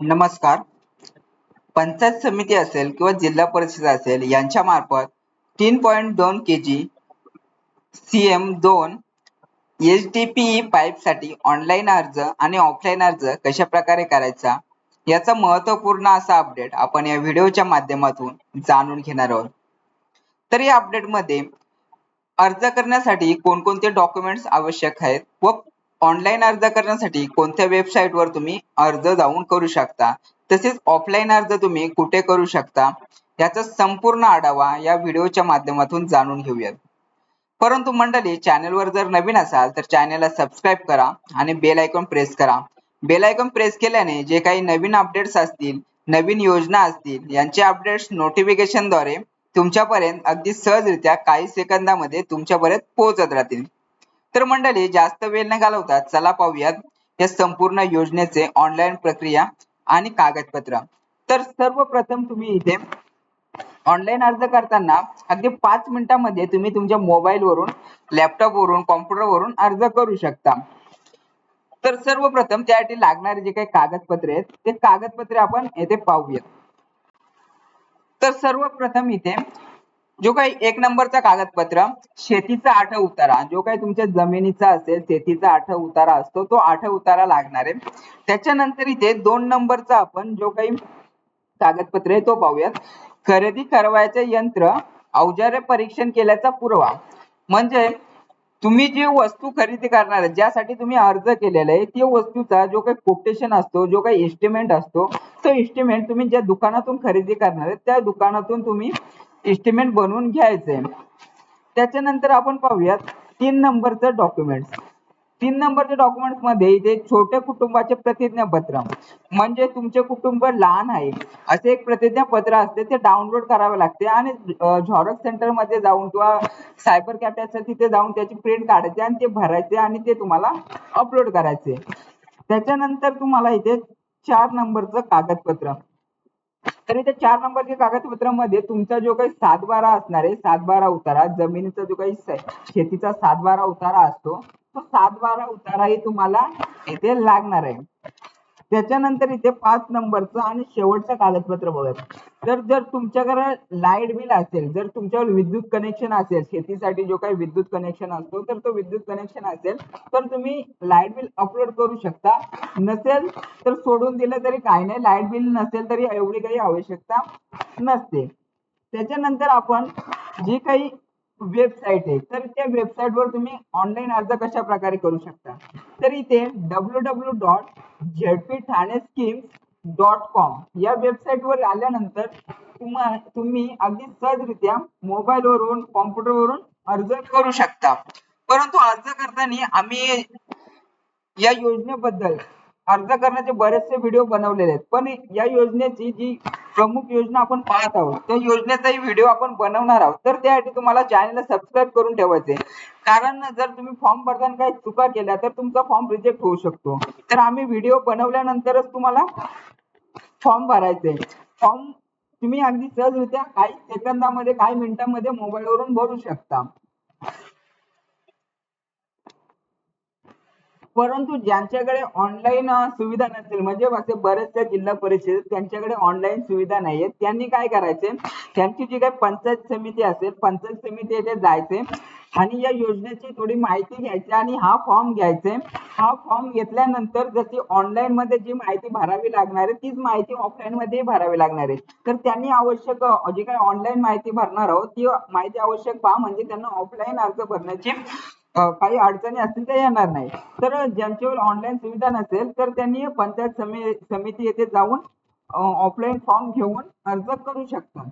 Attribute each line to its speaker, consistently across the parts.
Speaker 1: नमस्कार. पंचायत समिती असेल किंवा जिल्हा परिषद असेल यांच्या मार्फत तीन पॉईंट दोन के जी सी एम दोन एच डी पी पाईपसाठी ऑनलाईन अर्ज आणि ऑफलाईन अर्ज कशा प्रकारे करायचा याचा महत्त्वपूर्ण असा अपडेट आपण या व्हिडिओच्या माध्यमातून जाणून घेणार आहोत. तर या अपडेटमध्ये अर्ज करण्यासाठी कोणकोणते डॉक्युमेंट्स आवश्यक आहेत व ऑनलाईन अर्ज करण्यासाठी कोणत्या वेबसाईटवर तुम्ही अर्ज जाऊन करू शकता? तसेच ऑफलाईन अर्ज तुम्ही कुठे करू शकता? याचा संपूर्ण आढावा या व्हिडिओच्या माध्यमातून जाणून घेऊयात. परंतु मंडळी चॅनलवर जर नवीन असाल तर चॅनलला सबस्क्राईब करा आणि बेल आयकॉन प्रेस करा. बेल आयकॉन प्रेस केल्याने जे काही नवीन अपडेट्स असतील नवीन योजना असतील यांचे अपडेट्स नोटिफिकेशनद्वारे तुमच्यापर्यंत अगदी सहजरित्या काही सेकंदामध्ये तुमच्यापर्यंत पोहोचत राहतील. तर मंडळी जास्त वेळ न घालवता चला पाहूयात या संपूर्ण योजनेचे ऑनलाईन प्रक्रिया आणि कागदपत्र. तर सर्वप्रथम तुम्ही इथे ऑनलाईन अर्ज करताना अगदी पाच मिनिटांमध्ये तुम्ही तुमच्या मोबाईल वरून लॅपटॉप वरून कॉम्प्युटर वरून अर्ज करू शकता. तर सर्वप्रथम त्यासाठी लागणारे जे काही कागदपत्रे आहेत ते कागदपत्रे आपण येथे पाहूयात. तर सर्वप्रथम इथे जो काही एक नंबरचा कागदपत्र शेतीचा आठ उतारा जो काही तुमच्या जमिनीचा असेल शेतीचा आठ उतारा असतो तो आठ उतारा लागणार आहे. त्याच्यानंतर इथे दोन नंबरचा आपण जो काही कागदपत्र आहे तो पाहूयात. खरेदी करवायचे यंत्र अवजारे परीक्षण केल्याचा पुरावा. म्हणजे तुम्ही जी वस्तू खरेदी करणार आहे ज्यासाठी तुम्ही अर्ज केलेला आहे त्या वस्तूचा जो काही कोटेशन असतो जो काही एस्टिमेट असतो तो एस्टिमेट तुम्ही ज्या दुकानातून खरेदी करणार आहे त्या दुकानातून तुम्ही एस्टिमेट बनवून घ्यायचंय. त्याच्यानंतर आपण पाहूयात तीन नंबरचं डॉक्युमेंट्स तीन नंबरच्या डॉक्युमेंट्समध्ये इथे छोट्या कुटुंबाचे प्रतिज्ञापत्र. म्हणजे तुमचे कुटुंब लहान आहे. असे एक प्रतिज्ञापत्र असते ते डाउनलोड करावे लागते आणि झॉरॉक्स सेंटरमध्ये जाऊन किंवा सायबर कॅफे असेल तिथे जाऊन त्याची प्रिंट काढायचे आणि ते भरायचे आणि ते तुम्हाला अपलोड करायचे. त्याच्यानंतर तुम्हाला इथे चार नंबरचं कागदपत्र. तर इथे चार नंबरच्या कागदपत्रामध्ये तुमचा जो काही सातबारा असणार आहे सातबारा उतारा जमिनीचा जो काही शेतीचा सातबारा उतारा असतो तो सातबारा उताराही तुम्हाला इथे लागणार आहे. त्याच्यानंतर इथे पाच नंबरचं आणि शेवटचं कागदपत्र बघायचं तर जर तुमच्याकडे लाइट बिल असेल जर तुमच्यावर विद्युत कनेक्शन असेल शेतीसाठी जो काही विद्युत कनेक्शन असतो तर तो विद्युत कनेक्शन असेल तर तुम्ही लाइट बिल अपलोड करू शकता. नसेल तर सोडून दिलं तरी काही नाही. लाइट बिल नसेल तरी एवढी काही आवश्यकता नसते. त्याच्यानंतर आपण जी काही वेबसाईट आहे तर त्या वेबसाईट वर तुम्ही ऑनलाईन अर्ज कशा प्रकारे करू शकता? तर इथे W W dot ZP Thane scheme dot com या वेबसाईट वर आल्यानंतर तुम्हा तुम्ही अगदी सहजरित्या मोबाईल वरून कॉम्प्युटर वरून अर्ज करू शकता. परंतु अर्ज करताना आम्ही या योजनेबद्दल अर्ज करण्याचे बरेचसे व्हिडिओ बनवलेले आहेत. पण या योजनेची जी प्रमुख योजना आपण पाहत आहोत त्या योजनेचाही व्हिडिओ आपण बनवणार आहोत. तर त्यासाठी तुम्हाला चॅनलला सबस्क्राईब करून ठेवायचे कारण जर तुम्ही फॉर्म भरताना काही चुका केल्या तर तुमचा फॉर्म रिजेक्ट होऊ शकतो. तर आम्ही व्हिडिओ बनवल्यानंतरच तुम्हाला फॉर्म भरायचे. फॉर्म तुम्ही अगदी सहजरित्या काही सेकंदामध्ये काही मिनिटांमध्ये मोबाईलवरून भरू शकता. परंतु ज्यांच्याकडे ऑनलाईन सुविधा नसेल म्हणजे असे बरेचशा जिल्हा परिषद त्यांच्याकडे ऑनलाईन सुविधा नाहीये त्यांनी काय करायचे? त्यांची जी काही पंचायत समिती असेल पंचायत समिती येथे जायचे. आणि या योजनेची थोडी माहिती घ्यायची आणि हा फॉर्म घ्यायचे. हा फॉर्म घेतल्यानंतर जशी ऑनलाईन मध्ये जी माहिती भरावी लागणार आहे तीच माहिती ऑफलाईन मध्ये भरावी लागणार आहे. तर त्यांनी आवश्यक जी काही ऑनलाईन माहिती भरणार आहोत ती माहिती आवश्यक पहा. म्हणजे त्यांना ऑफलाईन अर्ज भरण्याची काही अडचणी असतील तर येणार नाही. तर ज्यांच्यावर ऑनलाईन सुविधा नसेल तर त्यांनी पंचायत समिती येथे जाऊन ऑफलाईन फॉर्म घेऊन अर्ज करू शकतात.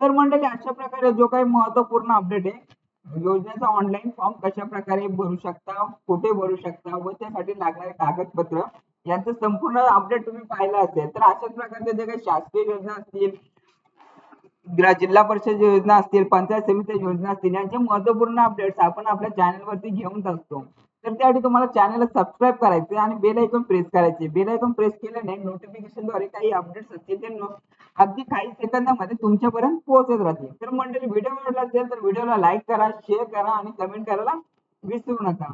Speaker 1: तर मंडळी अशा प्रकारे जो काही महत्त्वपूर्ण अपडेट आहे योजनेचा ऑनलाईन फॉर्म कशा प्रकारे भरू शकता कुठे भरू शकता व त्यासाठी लागणारे कागदपत्र यांचं संपूर्ण अपडेट तुम्ही पाहिलं असेल तर अशाच प्रकारच्या जे काही शासकीय योजना असतील जिल्हा परिषद योजना असतील पंचायत समिती योजना असतील यांचे महत्त्वपूर्ण अपडेट्स आपण आपल्या चॅनलवरती घेऊन असतो. तर त्यासाठी तुम्हाला चॅनलला सबस्क्राईब करायचे आणि बेल आयकॉन प्रेस करायचे. बेल आयकॉन प्रेस केल्याने नोटिफिकेशनद्वारे काही अपडेट्स असतील ते अगदी काही सेकंदामध्ये तुमच्यापर्यंत पोहोचत राहतील. तर मंडळी व्हिडिओ आवडला असेल तर व्हिडिओला लाईक करा शेअर करा आणि कमेंट करायला विसरू नका.